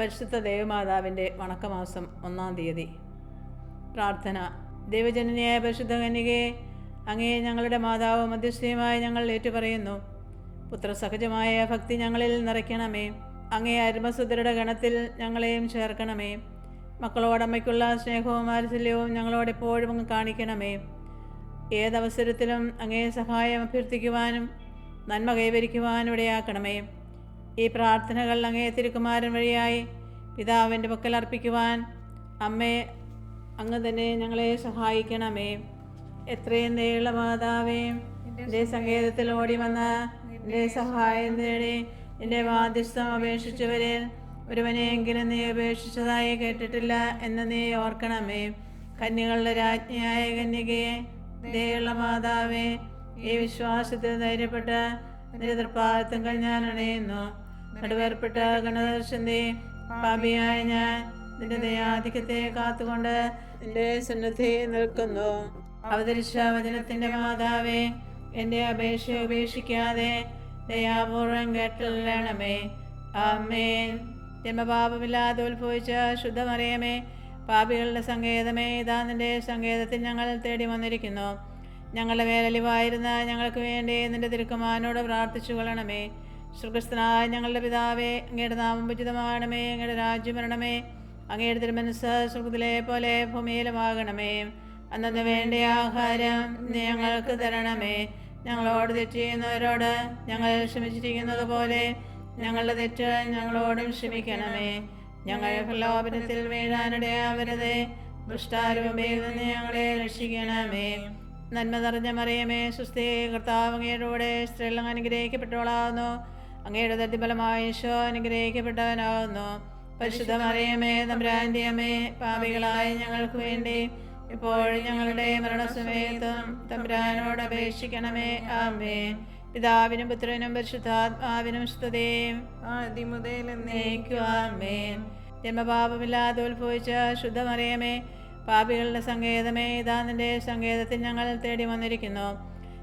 പരിശുദ്ധ ദേവമാതാവിന്റെ വണക്കമാസം ഒന്നാം തീയതി. പ്രാർത്ഥന. ദൈവജനനിയായ പരിശുദ്ധ കന്യകയെ അങ്ങേ ഞങ്ങളുടെ മാതാവ് മധ്യസ്ഥയുമായി ഞങ്ങൾ ഏറ്റുപറയുന്നു. പുത്രസഹജമായ ഭക്തി ഞങ്ങളിൽ നിറയ്ക്കണമേ. അങ്ങേ അരുമസുദരുടെ ഗണത്തിൽ ഞങ്ങളെയും ചേർക്കണമേ. മക്കളോടമ്മയ്ക്കുള്ള സ്നേഹവും വാത്സല്യവും ഞങ്ങളോടെപ്പോഴും അങ്ങ് കാണിക്കണമേ. ഏതവസരത്തിലും അങ്ങേ സഹായം അഭ്യർത്ഥിക്കുവാനും നന്മ കൈവരിക്കുവാനും ഇടയാക്കണമേ ഈ പ്രാർത്ഥനകൾ അങ്ങേ തിരുക്കുമാരൻ വഴിയായി പിതാവിന്റെ പക്കൽ അർപ്പിക്കുവാൻ അമ്മേ അങ്ങ് തന്നെ ഞങ്ങളെ സഹായിക്കണമേ. എത്രയും ദയുള്ള മാതാവേ എന്റെ സങ്കേതത്തിൽ ഓടി വന്ന എന്റെ സഹായം തേടി എന്റെ വാദ്യസ്ഥം അപേക്ഷിച്ചവരെ ഒരുവനെയെങ്കിലും നീ അപേക്ഷിച്ചതായി കേട്ടിട്ടില്ല എന്ന് നീ ഓർക്കണമേ. കന്യകളുടെ രാജ്ഞിയായ കന്യകയെ ദയുള്ള മാതാവേ ഈ വിശ്വാസത്തിൽ ധൈര്യപ്പെട്ട് നിന്റെ തൃപ്പാദത്തങ്ങൾ ഞാൻ അണയുന്നു. നടുവേർപ്പെട്ട ഗണദർശന്റെ പാപിയായ ഞാൻ നിന്റെ ദയാധിക്യത്തെ കാത്തുകൊണ്ട് നിന്റെ സന്നദ്ധി നിൽക്കുന്നു. അവതരിച്ച വചനത്തിന്റെ മാതാവേ എന്റെ അപേക്ഷ ഉപേക്ഷിക്കാതെ ദയാപൂർവം കേട്ടല്ലണമേ. ആമേൻ. ജന്മപാപമില്ലാതെ ഉത്ഭവിച്ച ശുദ്ധമറിയമേ പാപികളുടെ സങ്കേതമേ ഇതാ നിന്റെ സങ്കേതത്തിൽ ഞങ്ങൾ തേടി വന്നിരിക്കുന്നു. ഞങ്ങളുടെ മേലലിവായിരുന്ന ഞങ്ങൾക്ക് വേണ്ടി നിന്റെ തിരുക്കുമാനോട് പ്രാർത്ഥിച്ചു കൊള്ളണമേ ശ്രീകൃഷ്ണനായ ഞങ്ങളുടെ പിതാവേ അങ്ങയുടെ നാമം ഉചിതമാകണമേ അങ്ങയുടെ രാജ്യം വരണമേ അങ്ങയുടെ തിരുമനസ് സുഹൃത്തിലെ പോലെ ഭൂമിയിലുമാകണമേ. അന്നു വേണ്ട ആഹാരം ഞങ്ങൾക്ക് തരണമേ. ഞങ്ങളോട് തെറ്റ് ഞങ്ങൾ ക്ഷമിച്ചിരിക്കുന്നത് പോലെ ഞങ്ങളുടെ തെറ്റ് ഞങ്ങളോടും ക്ഷമിക്കണമേ. ഞങ്ങൾ പ്രലോഭനത്തിൽ വീഴാനിടയാവരുതേ ദുഷ്ടാരൂപയിൽ നിന്ന് ഞങ്ങളെ രക്ഷിക്കണമേ. നന്മ നിറഞ്ഞ മറിയമേ സുസ്ഥി കർത്താവങ്ങയുടെ കൂടെ സ്ത്രീകൾ അനുഗ്രഹിക്കപ്പെട്ടവളാകുന്നു അങ്ങയുടെ ദത്തിഫലമായ ഈശോ അനുഗ്രഹിക്കപ്പെട്ടവനാകുന്നു. പരിശുദ്ധ മറിയമേ തമ്പുരാന്റെ അമ്മേ പാപികളായ ഞങ്ങൾക്ക് വേണ്ടി ഇപ്പോഴും ഞങ്ങളുടെ മരണസമയത്തും തമ്പ്രാനോട് അപേക്ഷിക്കണമേ. ആമേ പിതാവിനും പുത്രനും പരിശുദ്ധാത്മാവിനും സ്തുതയും ആദ്യമുതൽ ആമേ ജന്മപാപമില്ലാതെ ഉത്ഭവിച്ച ശുദ്ധമറിയമേ പാപികളുടെ സങ്കേതമേ ഇതാ നിന്റെ സങ്കേതത്തിൽ ഞങ്ങൾ തേടി വന്നിരിക്കുന്നു.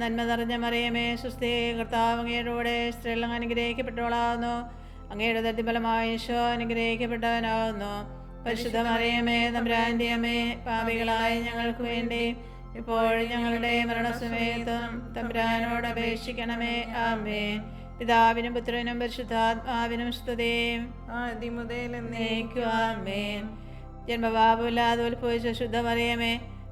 നന്മ നിറഞ്ഞ മറിയമേ സുസ്ഥി കർത്താവ് അങ്ങയുടെ സ്ത്രീകൾ അനുഗ്രഹിക്കപ്പെട്ടവളാകുന്നു. അങ്ങയുടെ തട്ടിഫലമായ ഈശോ അനുഗ്രഹിക്കപ്പെട്ടവനാകുന്നു. പരിശുദ്ധ മറിയമേ തമ്പുരാന്റെ അമ്മേ പാപികളായ ഞങ്ങൾക്ക് വേണ്ടി ഇപ്പോൾ ഞങ്ങളുടെ മരണസമയത്തും തമ്പ്രാനോട് അപേക്ഷിക്കണമേ. ആമേ പിതാവിനും പുത്രനും പരിശുദ്ധാത്മാവിനും സ്തുതയും ആദ്യമുതൽ എന്നേക്കുവാമേ ജന്മപാപമില്ലാതെ ഉത്ഭവിച്ച ശുദ്ധമറിയമേ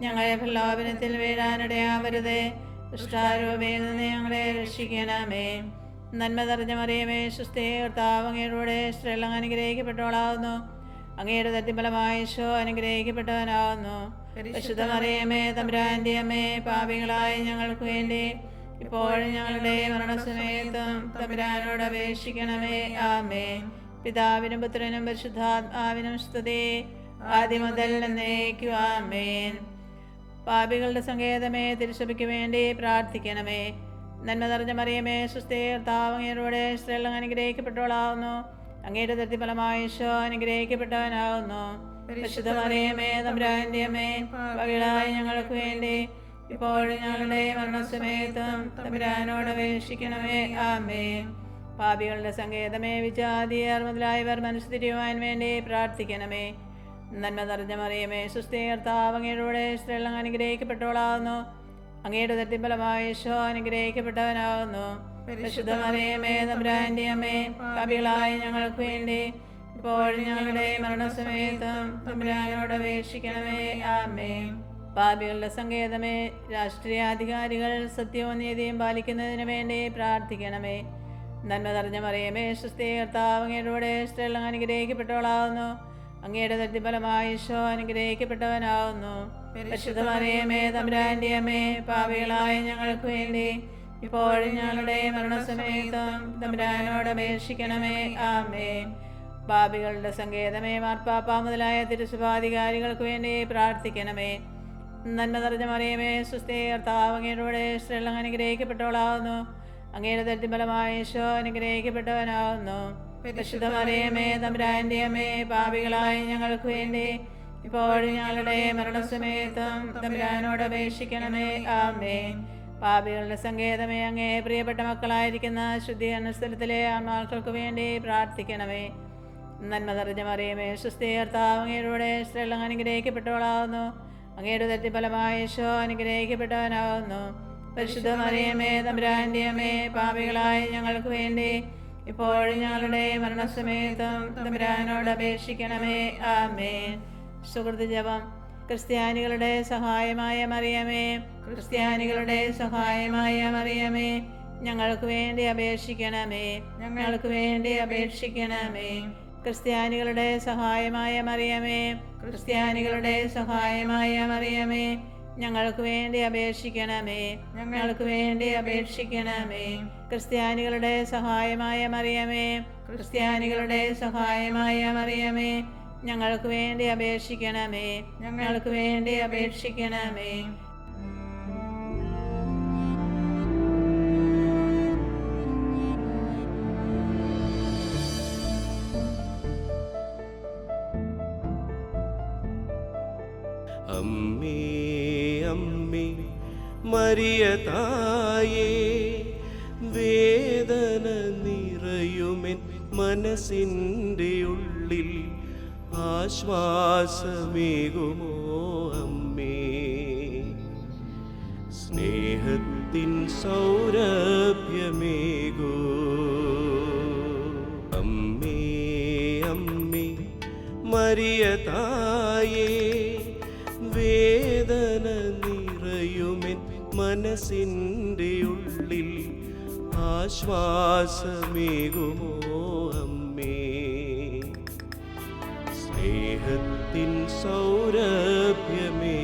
ഞങ്ങളെ പ്രലോഭനത്തിൽ വീഴാനിടയാവരുതേ നിന്ന് ഞങ്ങളെ രക്ഷിക്കണമേ. നന്മ നിറഞ്ഞ മറിയമേ സുസ്ഥേ കർത്താവ് അങ്ങയുടെ സ്ത്രീകൾ അനുഗ്രഹിക്കപ്പെട്ടവളാവുന്നു. അങ്ങയുടെ തത്തിഫലമായ ഈശോ അനുഗ്രഹിക്കപ്പെട്ടവനാവുന്നു. മറിയമേ തമ്പുരാന്റെ അമ്മേ പാപികളായ ഞങ്ങൾക്ക് വേണ്ടി ഇപ്പോഴും ഞങ്ങളുടെ മരണസമയത്തും തമ്പുരാനോട് അപേക്ഷിക്കണമേ. ആമേ പിതാവിനും പുത്രനും പരിശുദ്ധാത്മാവിനും സ്തുതി. ആദ്യം മുതൽ എന്നേക്കും. ആമേൻ. പാപികളുടെ സങ്കേതമേ തിരുസഭയ്ക്ക് വേണ്ടി പ്രാർത്ഥിക്കണമേ. നന്മ നിറഞ്ഞ മറിയമേ സുസ്ഥീർത്താവങ്ങയുടെ സ്ത്രീകൾ അനുഗ്രഹിക്കപ്പെട്ടവളാവുന്നു. അങ്ങയുടെ തൃപ്തിഫലമായ ഈശോ അനുഗ്രഹിക്കപ്പെട്ടവനാകുന്നു പരിശുദ്ധ മറിയമേ തമ്പുരാന്റെ അമ്മേ ഞങ്ങൾക്ക് വേണ്ടി ഇപ്പോഴും ഞങ്ങളുടെ മരണസമയത്തും തമ്പുരാനോട് അപേക്ഷിക്കണമേ. ആമേ പാപികളുടെ സങ്കേതമേ വിജാതിയർ മുതലായവർ മനസ്സുതിരിയുവാൻ വേണ്ടി പ്രാർത്ഥിക്കണമേ. നന്മ നിറഞ്ഞ മറിയമേ സുസ്ഥീകർത്താവ് അങ്ങയുടെ സ്ത്രീകൾ അനുഗ്രഹിക്കപ്പെട്ടവളാകുന്നു. അങ്ങയുടെ തട്ടിപ്പലമായ യേശോ അനുഗ്രഹിക്കപ്പെട്ടവനാകുന്നു. പരിശുദ്ധ മറിയമേ തമ്പുരാന്റെ അമ്മേ പാപികളായ ഞങ്ങൾക്ക് വേണ്ടി ഇപ്പോഴും ഞങ്ങളുടെ മരണസമയത്തും തമ്പുരാനോട് അപേക്ഷിക്കണമേ. ആമേ പാപികളുടെ സങ്കേതമേ രാഷ്ട്രീയാധികാരികൾ സത്യവും നീതിയും പാലിക്കുന്നതിന് വേണ്ടി പ്രാർത്ഥിക്കണമേ. നന്മ നിറഞ്ഞ മറിയമേ സുസ്ഥീകർത്താവ് അങ്ങയുടെ സ്ത്രീകൾ അനുഗ്രഹിക്കപ്പെട്ടവളാവുന്നു അങ്ങയുടെ തട്ടിഫലമായ ഈശോ അനുഗ്രഹിക്കപ്പെട്ടവനാവുന്നു. പരിശുദ്ധമറിയമേ തമ്പുരാന്റെ അമ്മേ പാപികളായ ഞങ്ങൾക്ക് വേണ്ടി ഇപ്പോഴും ഞങ്ങളുടെ മരണസമേതം തമ്പുരാനോട് അപേക്ഷിക്കണമേ. ആമേ പാപികളുടെ സങ്കേതമേ മാർപ്പാപ്പ മുതലായ തിരുസഭാധികാരികൾക്ക് വേണ്ടി പ്രാർത്ഥിക്കണമേ. നന്മ നിറഞ്ഞ മറിയമേ സുസ്ഥേ കർത്താവ് അങ്ങയുടെ സ്ത്രീകൾ അനുഗ്രഹിക്കപ്പെട്ടവളാവുന്നു. അങ്ങയുടെ ഈശോ അനുഗ്രഹിക്കപ്പെട്ടവനാവുന്നു. പരിശുദ്ധ മറിയമേ തമ്പുരാന്റെ അമ്മേ പാപികളായ ഞങ്ങൾക്ക് വേണ്ടി ഇപ്പോഴും ഞങ്ങളുടെ മരണസമയത്തും തമ്പുരാനോട് അപേക്ഷിക്കണമേ. ആമേ പാപികളുടെ സങ്കേതമേ അങ്ങേ പ്രിയപ്പെട്ട മക്കളായിരിക്കുന്ന ശുദ്ധീകരണ സ്ഥലത്തിലെ ആത്മാക്കൾക്ക് വേണ്ടി പ്രാർത്ഥിക്കണമേ. നന്മ നിറഞ്ഞ മറിയമേ സുസ്ഥീകർത്താവ് അങ്ങയുടെ സ്ത്രീകൾ അനുഗ്രഹിക്കപ്പെട്ടവളാവുന്നു. അങ്ങയുടെ തെറ്റിഫലമായ യേശോ അനുഗ്രഹിക്കപ്പെട്ടവനാവുന്നു. പരിശുദ്ധ മറിയമേ തമ്പുരാന്റെ അമ്മേ പാപികളായ ഞങ്ങൾക്ക് വേണ്ടി ഇപ്പോഴും ഞങ്ങളുടെ മരണസമയത്തും തമ്പുരാനോട് അപേക്ഷിക്കണമേ. ആമേ സുഹൃത്ത് ജപം. ക്രിസ്ത്യാനികളുടെ സഹായമായ മറിയമേ. ക്രിസ്ത്യാനികളുടെ സഹായമായ മറിയമേ. ഞങ്ങൾക്ക് വേണ്ടി അപേക്ഷിക്കണമേ. ഞങ്ങൾക്ക് വേണ്ടി അപേക്ഷിക്കണമേ. ക്രിസ്ത്യാനികളുടെ സഹായമായ മറിയമേ. ക്രിസ്ത്യാനികളുടെ സഹായമായ മറിയമേ. ഞങ്ങൾക്ക് വേണ്ടി അപേക്ഷിക്കണമേ. ഞങ്ങൾക്ക് വേണ്ടി അപേക്ഷിക്കണമേ. ക്രിസ്ത്യാനികളുടെ സഹായമായ മറിയമേ. ക്രിസ്ത്യാനികളുടെ സഹായമായ മറിയമേ. ഞങ്ങൾക്ക് വേണ്ടി അപേക്ഷിക്കണമേ. ഞങ്ങൾക്ക് വേണ്ടി അപേക്ഷിക്കണമേ. മരിയ തായേ വേദന നിറയുമെൻ മനസ്സിന്റെ ഉള്ളിൽ ആശ്വാസമേകുമോ അമ്മേ. സ്നേഹത്തിൻ സൗരഭ്യമേകൂ. അമ്മേ അമ്മേ മരിയ മനസ്സിന്റെ ഉള്ളിൽ ആശ്വാസമേകുമോ അമ്മേ? സ്നേഹത്തിൻ സൗരഭ്യമേ